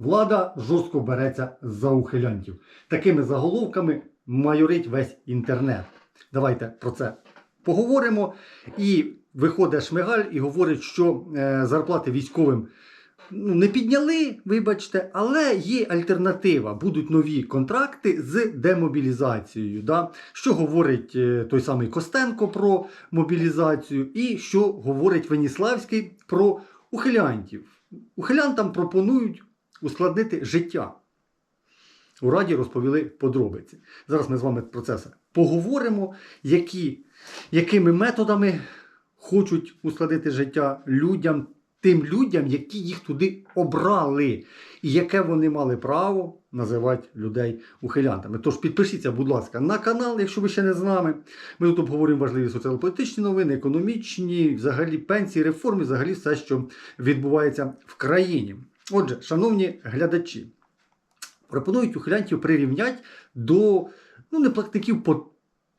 Влада жорстко береться за ухилянтів. Такими заголовками майорить весь інтернет. Давайте про це поговоримо. І виходить Шмигаль і говорить, що е, зарплати військовим ну, не підняли, вибачте, але є альтернатива. Будуть нові контракти з демобілізацією. Да? Що говорить е, той самий Костенко про мобілізацію, і що говорить Веніславський про ухилянтів. Ухилянтам пропонують ускладнити життя. У Раді розповіли подробиці. Зараз ми з вами про це все поговоримо, які, якими методами хочуть ускладнити життя людям, тим людям, які їх туди обрали, і яке вони мали право називати людей ухилянтами. Тож підпишіться, будь ласка, на канал, якщо ви ще не з нами. Ми тут обговорюємо важливі соціально-політичні новини, економічні, взагалі пенсії, реформи, взагалі все, що відбувається в країні. Отже, шановні глядачі, пропонують ухилянтів прирівняти до ну, не платників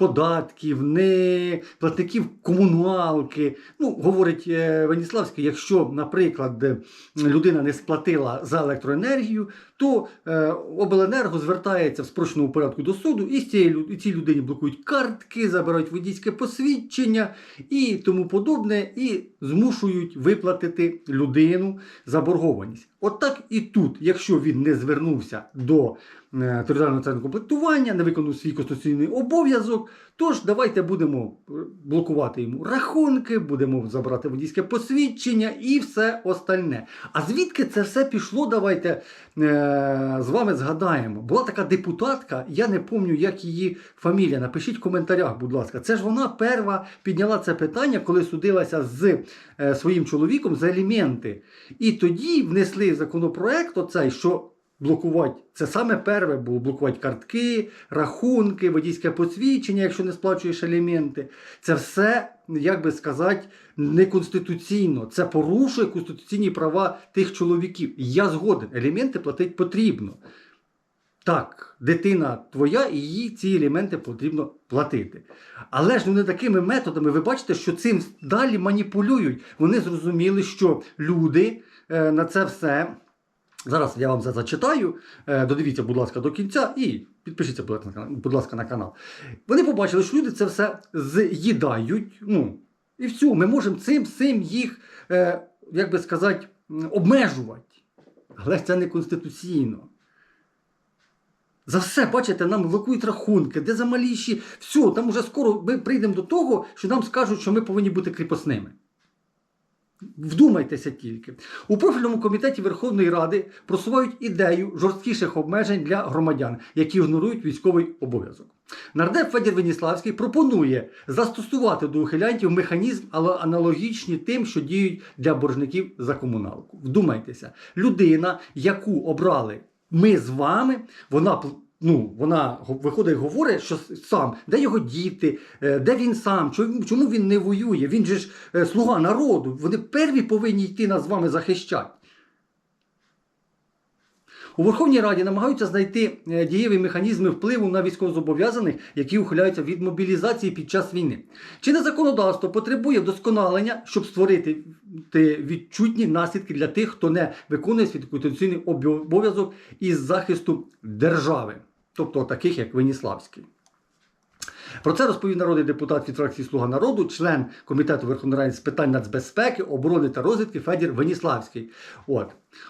податків, не платників комуналки. Ну, говорить е, Веніславський, якщо, наприклад, людина не сплатила за електроенергію, то е, обленерго звертається в спрощеному порядку до суду, і цієї цій людині блокують картки, забирають водійське посвідчення і тому подобне, і змушують виплатити людину заборгованість. От і тут, якщо він не звернувся до е, територіального центру комплектування, не виконав свій конституційний обов'язок, тож давайте будемо е, блокувати йому рахунки, будемо забирати водійське посвідчення і все остальне. А звідки це все пішло? Давайте е, з вами згадаємо. Була така депутатка, я не пам'ятаю, як її фамілія. Напишіть в коментарях, будь ласка. Це ж вона перша підняла це питання, коли судилася з своїм чоловіком за аліменти. І тоді внесли законопроект оцей, що блокувати. Це саме перше було блокувати картки, рахунки, водійське посвідчення, якщо не сплачуєш аліменти. Це все, як би сказати, неконституційно. Це порушує конституційні права тих чоловіків. І Я згоден, аліменти платити потрібно. Так, дитина твоя, і їй ці елементи потрібно платити. Але ж не такими методами. Ви бачите, що цим далі маніпулюють. Вони зрозуміли, що люди е, на це все. Зараз я вам це зачитаю. Е, додивіться, будь ласка, до кінця і підпишіться, будь ласка, на канал- будь ласка, на канал. Вони побачили, що люди це все з'їдають. Ну, і все, ми можемо цим, цим їх, е, як би сказати, обмежувати. Але це не конституційно. За все, бачите, нам блокують рахунки, де замаліші. Все, там уже скоро ми прийдемо до того, що нам скажуть, що ми повинні бути кріпосними. Вдумайтеся тільки. У профільному комітеті Верховної Ради просувають ідею жорсткіших обмежень для громадян, які ігнорують військовий обов'язок. Нардеп Федір Веніславський пропонує застосувати до ухилянтів механізм але аналогічні тим, що діють для боржників за комуналку. Вдумайтеся, людина, яку обрали ми з вами, вона ну, вона виходить і говорить, що сам, де його діти, е, де він сам, чому, чому він не воює? Він же ж е, слуга народу. Вони перві повинні йти нас з вами захищати. У Верховній Раді намагаються знайти е, дієві механізми впливу на військовозобов'язаних, які ухиляються від мобілізації під час війни. Чи не законодавство потребує вдосконалення, щоб створити відчутні наслідки для тих, хто не виконує свій конституційний обов'язок із захисту держави, тобто таких як Веніславський. Про це розповів народний депутат від фракції Слуга народу, член комітету Верховної Ради з питань нацбезпеки, оборони та розвідки Федір Веніславський. От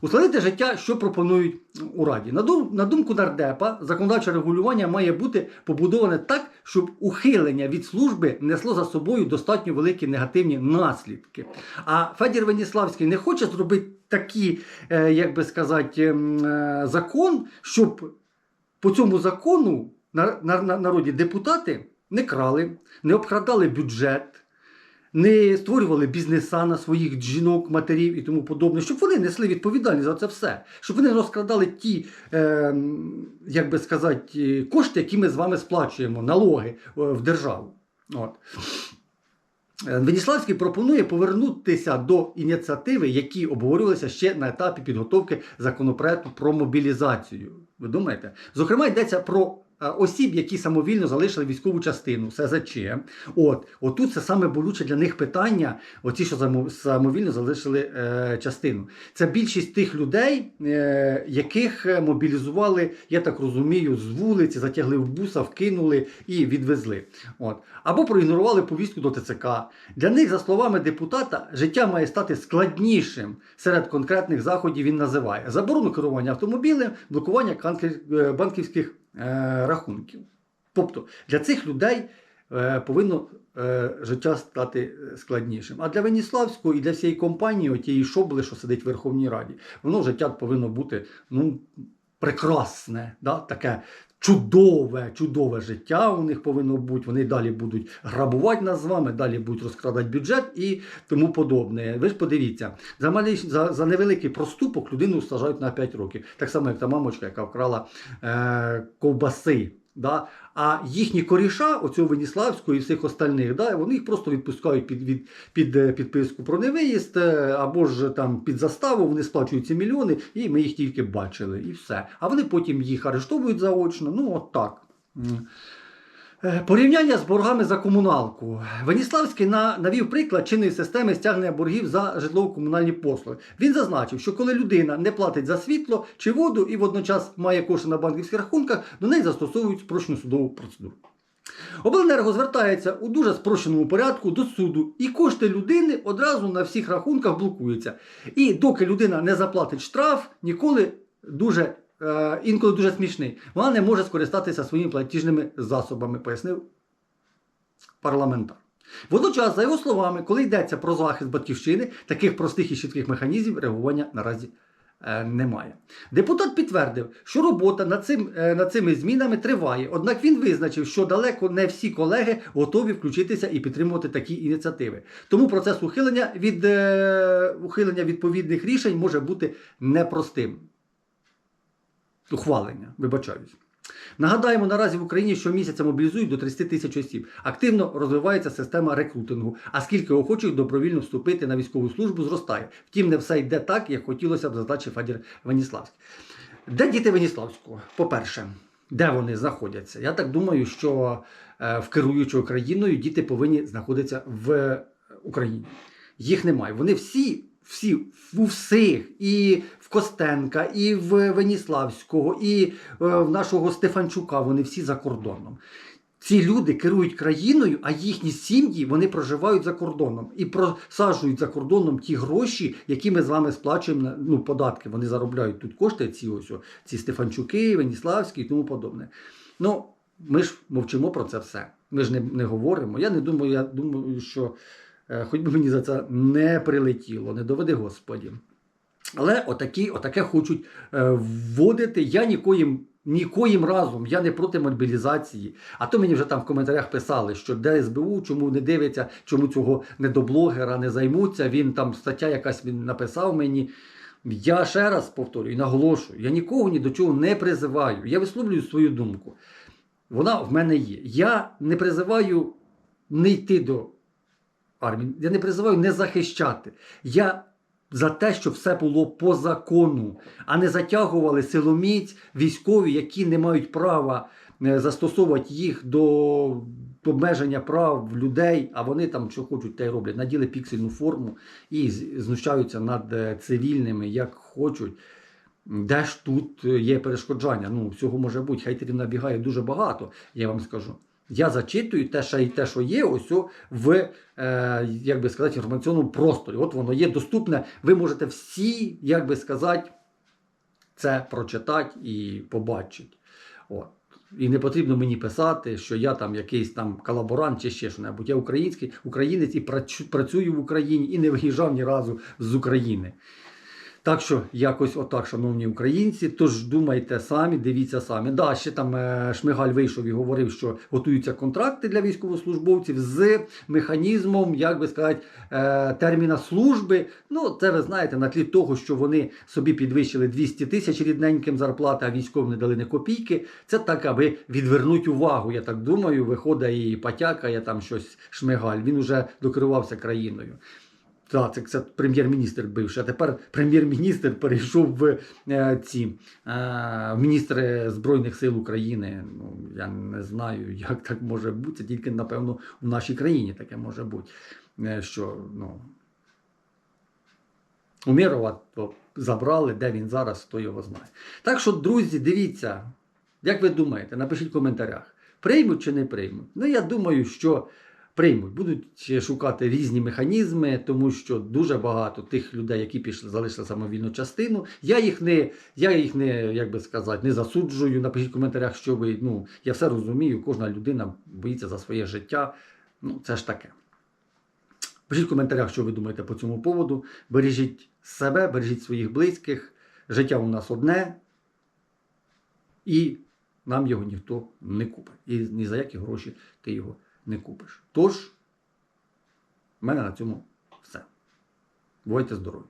ускладнити життя, що пропонують у Раді. На, дум- на думку нардепа, законодавче регулювання має бути побудоване так, щоб ухилення від служби несло за собою достатньо великі негативні наслідки. А Федір Веніславський не хоче зробити такі, е, як би сказати, ем, е, закон, щоб по цьому закону народі депутати не крали, не обкрадали бюджет, не створювали бізнеса на своїх жінок, матерів і тому подобне, щоб вони несли відповідальність за це все, щоб вони розкрадали ті, е, як би сказати, кошти, які ми з вами сплачуємо, налоги е, в державу. От. Е, Веніславський пропонує повернутися до ініціативи, які обговорювалися ще на етапі підготовки законопроекту про мобілізацію. Ви думаєте? Зокрема, йдеться про осіб, які самовільно залишили військову частину СЗЧ. От, отут це саме болюче для них питання, оці, що самовільно залишили е, частину. Це більшість тих людей, е, яких е, мобілізували, я так розумію, з вулиці, затягли в буса, вкинули і відвезли. От. Або проігнорували повістку до ТЦК. Для них, за словами депутата, життя має стати складнішим. Серед конкретних заходів він називає заборону керування автомобілем, блокування е, банківських е, рахунків. Тобто для цих людей е, повинно е, життя стати е, складнішим. А для Веніславського і для всієї компанії, тієї шобли, що сидить в Верховній Раді, воно життя повинно бути ну, прекрасне, да? таке чудове, чудове життя у них повинно бути. Вони далі будуть грабувати нас з вами, далі будуть розкрадати бюджет і тому подобне. Ви ж подивіться, за, малі, за, за невеликий проступок людину сажають на 5 років. Так само, як та мамочка, яка вкрала е, ковбаси. Да? А їхні коріша, оцього Веніславського і всіх остальних, да, вони їх просто відпускають під, від, під е, підписку про невиїзд, е, або ж там під заставу, вони сплачують мільйони, і ми їх тільки бачили, і все. А вони потім їх арештовують заочно. Ну, от так. Е, Порівняння з боргами за комуналку. Веніславський на- навів приклад чинної системи стягнення боргів за житлово-комунальні послуги. Він зазначив, що коли людина не платить за світло чи воду і водночас має кошти на банківських рахунках, до неї застосовують спрощену судову процедуру. Обленерго звертається у дуже спрощеному порядку до суду, і кошти людини одразу на всіх рахунках блокуються. І доки людина не заплатить штраф, ніколи дуже інколи дуже смішний, вона не може скористатися своїми платіжними засобами, пояснив парламентар. Водночас, за його словами, коли йдеться про захист батьківщини, таких простих і чітких механізмів реагування наразі е, немає. Депутат підтвердив, що робота над, цим, е, над цими змінами триває, однак він визначив, що далеко не всі колеги готові включитися і підтримувати такі ініціативи. Тому процес ухилення від, е, ухилення відповідних рішень може бути непростим. Ухвалення, вибачаюсь. Нагадаємо, наразі в Україні щомісяця мобілізують до 30 тисяч осіб. Активно розвивається система рекрутингу, а скільки охочих добровільно вступити на військову службу зростає. Втім, не все йде так, як хотілося б зазначив Федір Веніславський. Де діти Веніславського? По-перше, де вони знаходяться? Я так думаю, що е, в керуючою країною діти повинні знаходитися в Україні. Їх немає. Вони всі, всі у всіх, і в Костенка, і в Веніславського, і е, в нашого Стефанчука. Вони всі за кордоном. Ці люди керують країною, а їхні сім'ї вони проживають за кордоном і просаджують за кордоном ті гроші, які ми з вами сплачуємо на ну, податки. Вони заробляють тут кошти, ці ось ці Стефанчуки, Веніславські і тому подобне. Ну, ми ж мовчимо про це все. Ми ж не, не говоримо. Я не думаю, я думаю, що хоч би мені за це не прилетіло, не доведи Господі. Але отакі, отаке хочуть е, вводити. Я нікоїм, нікоїм разом, я не проти мобілізації. А то мені вже там в коментарях писали, що де СБУ, чому не дивиться, чому цього недоблогера не займуться. Він там стаття якась він написав мені. Я ще раз повторюю і наголошую, я нікого ні до чого не призиваю. Я висловлюю свою думку. Вона в мене є. Я не призиваю не йти до армії. Я не призиваю не захищати. Я за те, щоб все було по закону, а не затягували силоміць військові, які не мають права е, застосовувати їх до обмеження прав людей, а вони там що хочуть, те й роблять. Наділи піксельну форму і знущаються над е, цивільними, як хочуть. Де ж тут е, є перешкоджання? Ну, всього може бути. Хейтерів набігає дуже багато, я вам скажу. Я зачитую те, що, те, що є, ось в е, як би сказати, інформаційному просторі. От воно є доступне. Ви можете всі, як би сказати, це прочитати і побачити. От. І не потрібно мені писати, що я там якийсь там колаборант чи ще що-небудь. Я український українець і працю- працюю в Україні і не виїжджав ні разу з України. Так що якось отак, шановні українці. Тож думайте самі, дивіться самі. Да, ще там е, Шмигаль вийшов і говорив, що готуються контракти для військовослужбовців з механізмом, як би сказати, е, терміна служби. Ну, це ви знаєте, на тлі того, що вони собі підвищили 200 тисяч рідненьким зарплати, а військовим не дали не копійки. Це так, аби відвернуть увагу. Я так думаю, виходить і потякає там щось Шмигаль. Він уже докерувався країною. Так, це, це прем'єр-міністр бивший, а тепер прем'єр-міністр перейшов в е, ці е, міністри Збройних сил України. Ну, я не знаю, як так може бути. Це тільки, напевно, в нашій країні таке може бути. Е, що, ну, Умірова забрали, де він зараз, хто його знає. Так що, друзі, дивіться, як ви думаєте, напишіть в коментарях, приймуть чи не приймуть. Ну, я думаю, що приймуть. Будуть шукати різні механізми, тому що дуже багато тих людей, які пішли, залишили самовільну частину. Я їх не, я їх не, як би сказати, не засуджую. Напишіть в коментарях, що ви. Ну, я все розумію, кожна людина боїться за своє життя. Ну, це ж таке. Пишіть в коментарях, що ви думаєте по цьому поводу. Бережіть себе, бережіть своїх близьких. Життя у нас одне, і нам його ніхто не купить. І ні за які гроші ти його не купиш. Тож, в мене на цьому все. Будьте здорові!